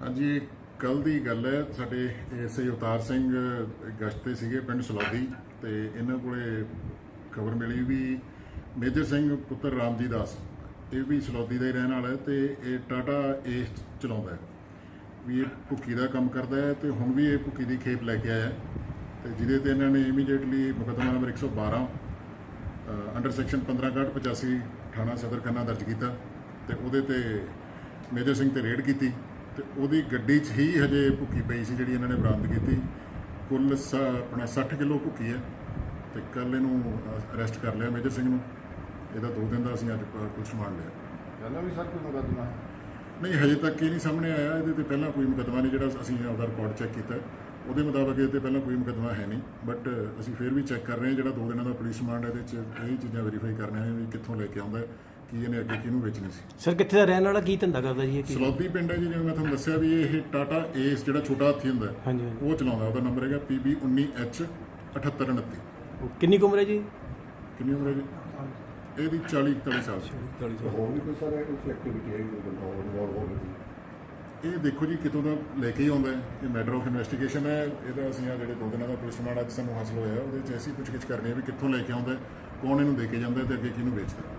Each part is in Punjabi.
ਹਾਂਜੀ ਕੱਲ ਦੀ ਗੱਲ ਹੈ, ਸਾਡੇ ਐਸਆਈ ਅਵਤਾਰ ਸਿੰਘ ਗਸ਼ਤ ਤੇ ਸੀਗੇ ਪਿੰਡ ਸਲੌਦੀ ਤੇ ਇਹਨਾਂ ਕੋਲੇ ਖਬਰ ਮਿਲੀ ਵੀ ਮੇਜਰ ਸਿੰਘ ਪੁੱਤਰ ਰਾਮਜੀ ਦਾਸ ਇਹ ਵੀ ਸਲੌਦੀ ਦਾ ਹੀ ਰਹਿਣ ਵਾਲਾ ਹੈ ਤੇ ਇਹ ਟਾਟਾ ਏਸ ਚਲਾਉਂਦਾ ਹੈ। ਵੀ ਇਹ ਭੁੱਕੀ ਦਾ ਕੰਮ ਕਰਦਾ ਹੈ ਤੇ ਹੁਣ ਵੀ ਇਹ ਭੁੱਕੀ ਦੀ ਖੇਪ ਲੈ ਕੇ ਆਇਆ ਹੈ ਤੇ ਜਿਹਦੇ ਤੇ ਇਹਨਾਂ ਨੇ ਇਮੀਡੀਏਟਲੀ ਮੁਕੱਦਮਾ ਨੰਬਰ 112 ਅੰਡਰ ਸੈਕਸ਼ਨ 1585 ਥਾਣਾ ਸਦਰ ਖੰਨਾ ਦਰਜ ਕੀਤਾ ਤੇ ਉਹਦੇ ਤੇ ਮੇਜਰ ਸਿੰਘ ਤੇ ਰੇਡ ਕੀਤੀ। ਤੇ ਉਹਦੀ ਗੱਡੀ 'ਚ ਹੀ ਹਜੇ ਭੁੱਕੀ ਪਈ ਸੀ ਜਿਹੜੀ ਇਹਨਾਂ ਨੇ ਬਰਾਮਦ ਕੀਤੀ। ਕੁੱਲ ਸ- ਆਪਣਾ 60 ਕਿਲੋ ਭੁੱਕੀ ਹੈ ਤੇ ਕੱਲ ਇਹਨੂੰ ਅਰੈਸਟ ਕਰ ਲਿਆ ਮੇਜਰ ਸਿੰਘ ਨੂੰ। ਇਹਦਾ 2 ਦਿਨ ਦਾ ਅਸੀਂ ਅੱਜ ਪ- ਪੁਲਿਸ ਰਿਮਾਂਡ ਲਿਆ। ਪਹਿਲਾਂ ਵੀ ਸਰ ਕੋਈ ਮੁਕੱਦਮਾ? ਨਹੀਂ ਹਜੇ ਤੱਕ ਇਹ ਨਹੀਂ ਸਾਹਮਣੇ ਆਇਆ। ਇਹਦੇ ਤੇ ਪਹਿਲਾਂ ਕੋਈ ਮੁਕੱਦਮਾ ਨਹੀਂ ਜਿਹੜਾ ਅਸੀਂ ਆਪਦਾ ਰਿਕਾਰਡ ਚੈੱਕ ਕੀਤਾ। ਉਹਦੇ ਮੁਤਾਬਕ ਇਹਦੇ ਤੇ ਪਹਿਲਾਂ ਕੋਈ ਮੁਕੱਦਮਾ ਹੈ ਨਹੀਂ। ਬਟ ਅਸੀਂ ਫਿਰ ਵੀ ਚੈੱਕ ਕਰ ਰਹੇ ਹਾਂ ਜਿਹੜਾ ਦੋ ਦਿਨਾਂ ਦਾ ਪੁਲਿਸ ਰਿਮਾਂਡ ਹੈ ਇਹਦੇ ਚ ਇਹ ਚੀਜ਼ਾਂ ਵੈਰੀਫਾਈ ਕਰ ਰਹੇ ਹਾਂ ਵੀ ਕਿੱਥੋਂ ਲੈ ਕੇ ਆਉਂਦਾ ਹੈ, ਕੀ ਇਹਨੇ ਅੱਗੇ ਕਿਹਨੂੰ ਵੇਚਣੀ ਸੀ? ਸਰ ਕਿੱਥੇ ਦਾ ਰਹਿਣ ਵਾਲਾ? ਕੀ ਧੰਦਾ ਕਰਦਾ ਜੀ ਇਹ ਕੀ? ਸਲੌਦੀ ਪਿੰਡ ਹੈ ਜੀ ਜਿਵੇਂ ਮੈਂ ਤੁਹਾਨੂੰ ਦੱਸਿਆ ਵੀ ਇਹ ਟਾਟਾ ਏਸ ਜਿਹੜਾ ਛੋਟਾ ਹਾਥੀ ਹੁੰਦਾ ਹੈ, ਹਾਂਜੀ ਹਾਂਜੀ। ਉਹ ਚਲਾਉਂਦਾ ਉਹਦਾ ਨੰਬਰ ਹੈਗਾ PB19H 7829 ਉਹ ਕਿੰਨੀ ਕੁ ਉਮਰ ਹੈ ਜੀ? ਕਿੰਨੀ ਉਮਰ ਹੈ ਜੀ? ਇਹਦੀ 40 41 ਸਾਲ। ਸੀ ਹੋਰ ਵੀ ਕੋਈ ਸਰ ਕੋਈ ਐਕਟੀਵਿਟੀ ਹੈ ਕੋਈ ਬੰਦਾ ਹੋਰ ਇਨਵੋਲਵ ਹੋ ਗਈ ਇਹ ਦੇਖੋ ਜੀ ਕਿਤੋਂ ਦਾ ਲੈ ਕੇ ਹੀ ਆਉਂਦਾ ਹੈ। ਇਹ ਮੈਟਰ ਆਫ ਇਨਵੈਸਟੀਗੇਸ਼ਨ ਹੈ। ਇਹਦਾ ਅਸੀਂ ਆ ਜਿਹੜੇ ਦੋ ਦਿਨਾਂ ਦਾ ਪੁਲਿਸ ਰਿਮਾਂਡ ਅੱਜ ਸਾਨੂੰ ਹਾਸਲ ਹੋਇਆ ਉਹਦੇ 'ਚ ਅਸੀਂ ਪੁੱਛਗਿੱਛ ਕਰਨੀ ਹੈ ਵੀ ਕਿੱਥੋਂ ਲੈ ਕੇ ਆਉਂਦਾ ਹੈ, ਕੌਣ ਇਹਨੂੰ ਦੇ ਕੇ ਜਾਂਦਾ ਹੈ ਤੇ ਅੱਗੇ ਕਿਹਨੂੰ ਵੇਚਦਾ ਹੈ।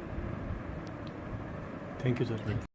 Thank you, sir.